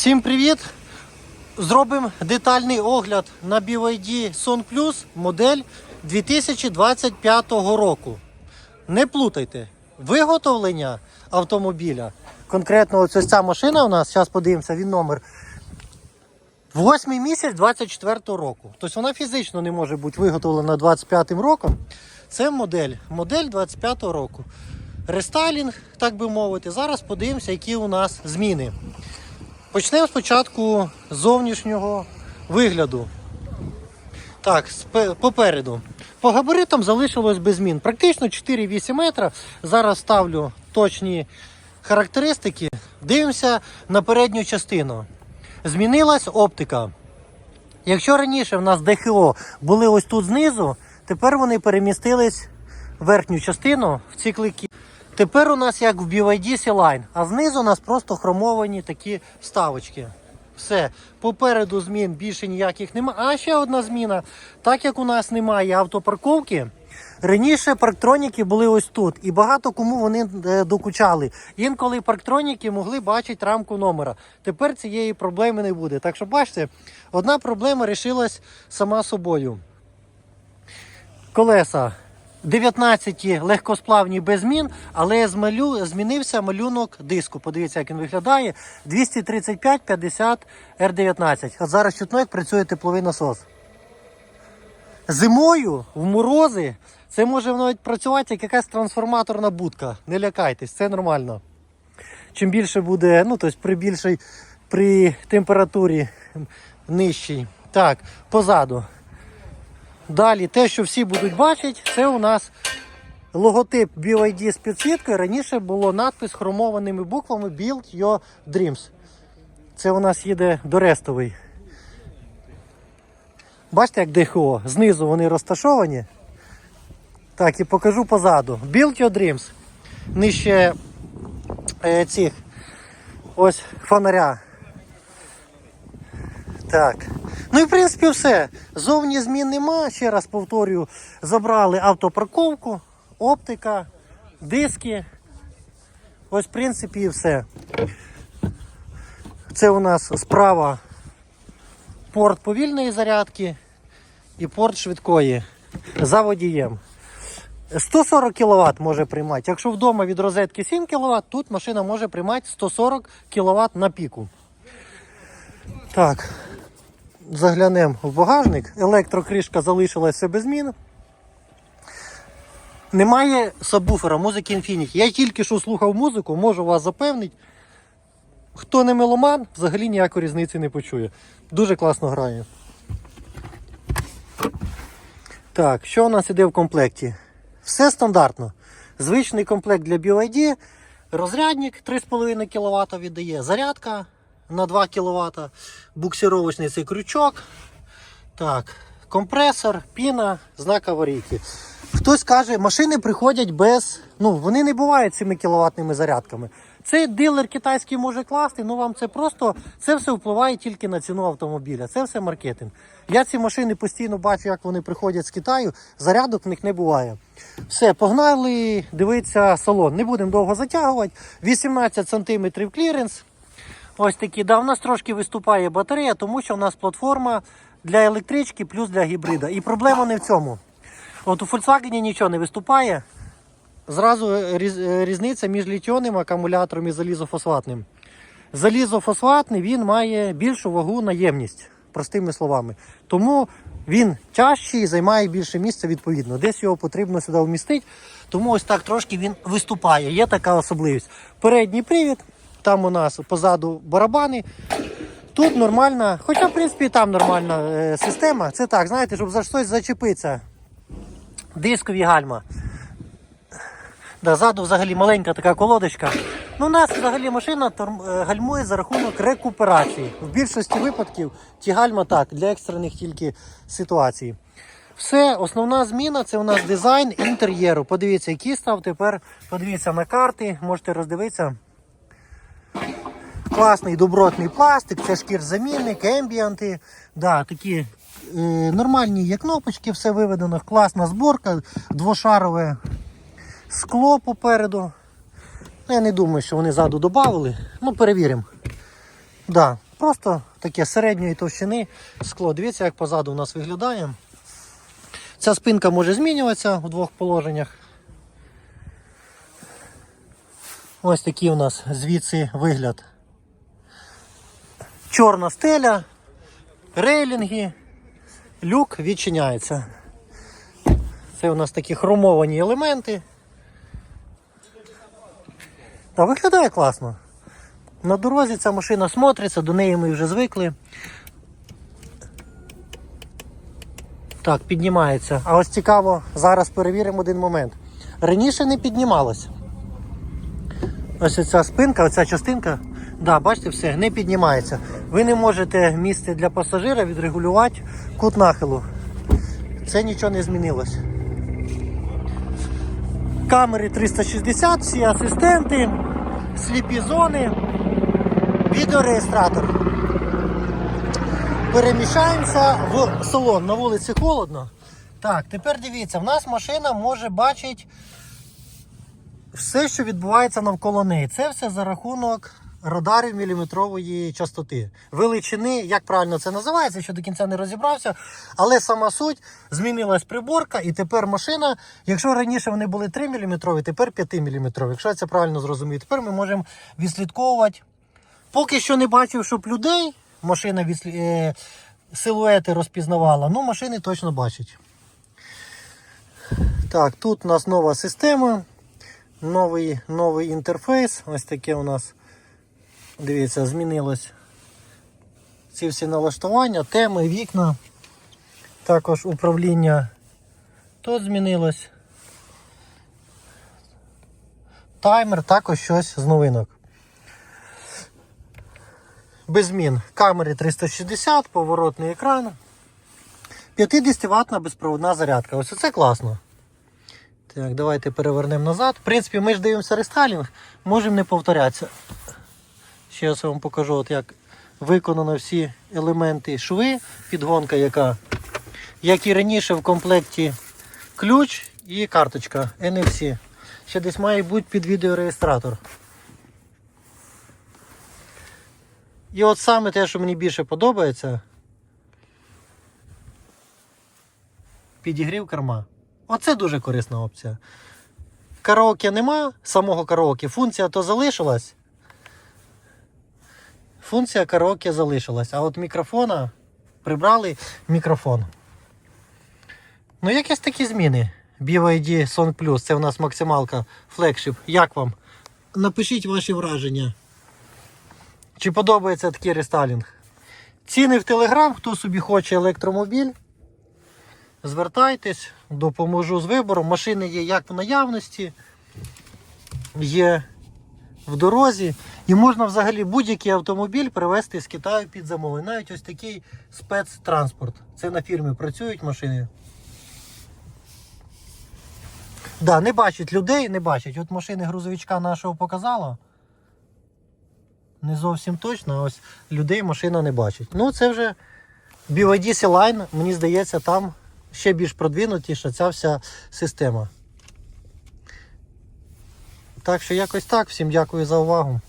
Всім привіт! Зробимо детальний огляд на BYD Son Plus модель 2025 року. Не плутайте, виготовлення автомобіля. Конкретно ось ця машина у нас, зараз подивимося, він номер. Восьмий місяць 24 року. Тобто вона фізично не може бути виготовлена 25 роком. Це модель. Модель 25 року. Рестайлінг, так би мовити. Зараз подивимося, які у нас зміни. Почнемо спочатку з зовнішнього вигляду. Так, попереду. По габаритам залишилось без змін. Практично 4-8 метра. Зараз ставлю точні характеристики. Дивимося на передню частину. Змінилась оптика. Якщо раніше в нас ДХО були ось тут знизу, тепер вони перемістились в верхню частину в ці клики. Тепер у нас як в BYD C-Line, а знизу у нас просто хромовані такі вставочки. Все, попереду змін більше ніяких немає. А ще одна зміна. Так як у нас немає автопарковки, раніше парктроніки були ось тут, і багато кому вони е, докучали. Інколи парктроніки могли бачити рамку номера. Тепер цієї проблеми не буде. Так що бачите, одна проблема рішилась сама собою. Колеса 19 легкосплавні без змін, але змалю, змінився малюнок диску. Подивіться, як він виглядає. 235-50 R19. От зараз чутно, як працює тепловий насос. Зимою в морози це може навіть працювати як якась трансформаторна будка. Не лякайтесь, це нормально. Чим більше буде, ну тобто при більшій при температурі нижчій. Так, позаду. Далі, те, що всі будуть бачити, це у нас логотип BYD з підсвіткою. Раніше було надпис хромованими буквами Build Your Dreams. Це у нас їде дорестовий. Бачите, як ДХО? Знизу вони розташовані. Так, і покажу позаду. Build Your Dreams. Нижче е, цих ось фонаря. Так. Ну і в принципі все. Зовні змін нема. Ще раз повторюю, забрали автопарковку, оптика, диски. Ось, в принципі, і все. Це у нас справа порт повільної зарядки і порт швидкої за водієм. 140 кВт може приймати. Якщо вдома від розетки 7 кВт, тут машина може приймати 140 кВт на піку. Так, заглянемо в багажник. Електрокришка залишилася без змін. Немає сабвуфера, музики Infinity. Я тільки що слухав музику, можу вас запевнити. Хто не меломан, взагалі ніякої різниці не почує. Дуже класно грає. Так, що у нас іде в комплекті? Все стандартно. Звичний комплект для BYD. Розрядник 3,5 кВт віддає. Зарядка на 2 кВт. Буксировочний цей крючок. Так, компресор, піна, знак аварійки. Хтось каже, машини приходять без. Ну, вони не бувають цими кіловатними зарядками. Це дилер китайський може класти, ну вам це просто це все впливає тільки на ціну автомобіля. Це все маркетинг. Я ці машини постійно бачу, як вони приходять з Китаю. Зарядок в них не буває. Все, погнали, дивитися салон. Не будемо довго затягувати. 18 см кліренс. Ось такі. Да, у нас трошки виступає батарея, тому що у нас платформа для електрички плюс для гібрида. І проблема не в цьому. От у Volkswagen нічого не виступає. Зразу різ- е, різниця між літіонним акумулятором і залізофосфатним. Залізофосфатний він має більшу вагу на ємність, простими словами. Тому він тяжчий і займає більше місця відповідно. Десь його потрібно сюди вмістити. Тому ось так трошки він виступає. Є така особливість. Передній привід, там у нас позаду барабани. Тут нормальна, хоча, в принципі, там нормальна е, система. Це так, знаєте, щоб за щось зачепитися. Дискові гальма. Да, ззаду взагалі маленька така колодочка. Ну, у нас взагалі машина е, гальмує за рахунок рекуперації. В більшості випадків ті гальма так, для екстрених тільки ситуацій. Все, основна зміна це у нас дизайн інтер'єру. Подивіться, який став тепер. Подивіться на карти, можете роздивитися. Класний добротний пластик, це шкірзамінник, ембіанти. Да, такі е, нормальні є кнопочки, все виведено, класна зборка, двошарове скло попереду. Ну, Я не думаю, що вони ззаду додали. Ну, перевіримо. Да. просто таке середньої товщини скло. Дивіться, як позаду у нас виглядає. Ця спинка може змінюватися в двох положеннях. Ось такий у нас звідси вигляд. Чорна стеля, рейлінги, люк відчиняється. Це у нас такі хромовані елементи. Та виглядає класно. На дорозі ця машина смотриться, до неї ми вже звикли. Так, піднімається. А ось цікаво, зараз перевіримо один момент. Раніше не піднімалось. Ось ця спинка, оця частинка, да, бачите, все, не піднімається. Ви не можете місце для пасажира відрегулювати кут нахилу. Це нічого не змінилось. Камери 360, всі асистенти, сліпі зони, відеореєстратор. Переміщаємося в салон. На вулиці холодно. Так, тепер дивіться, в нас машина може бачити все, що відбувається навколо неї. Це все за рахунок радарів міліметрової частоти. Величини, як правильно це називається, що до кінця не розібрався. Але сама суть змінилась приборка, і тепер машина, якщо раніше вони були 3 мм, тепер 5 мм. Якщо я це правильно зрозумію, тепер ми можемо відслідковувати. Поки що не бачив, щоб людей машина відслі... е, силуети розпізнавала, ну машини точно бачить. Так, тут у нас нова система новий, новий інтерфейс. Ось таке у нас, дивіться, змінилось ці всі налаштування, теми, вікна. Також управління тут змінилось. Таймер, також щось з новинок. Без змін. Камери 360, поворотний екран. 50 ватна безпроводна зарядка. Ось це класно. Так, давайте перевернемо назад. В принципі, ми ж дивимося рестайлінг, можемо не повторятися. Ще я вам покажу, от як виконано всі елементи шви, підгонка яка. Як і раніше в комплекті ключ і карточка NFC. Ще десь має бути під відеореєстратор. І от саме те, що мені більше подобається, підігрів керма. Оце дуже корисна опція. Караоке нема, самого караоке. Функція то залишилась. Функція караоке залишилась. А от мікрофона прибрали мікрофон. Ну, якісь такі зміни. BYD Song Plus, це в нас максималка флекшип. Як вам? Напишіть ваші враження. Чи подобається такий рестайлінг? Ціни в Телеграм, хто собі хоче електромобіль. Звертайтесь, допоможу з вибором. Машини є як в наявності, є в дорозі. І можна взагалі будь-який автомобіль привезти з Китаю під замовлення. Навіть ось такий спецтранспорт. Це на фірмі працюють машини. Да, не бачать людей, не бачать. От машини грузовичка нашого показала. Не зовсім точно, а ось людей машина не бачить. Ну, це вже BYD C-Line, мені здається, там ще більш продвинутіша ця вся система. Так що якось так. Всім дякую за увагу.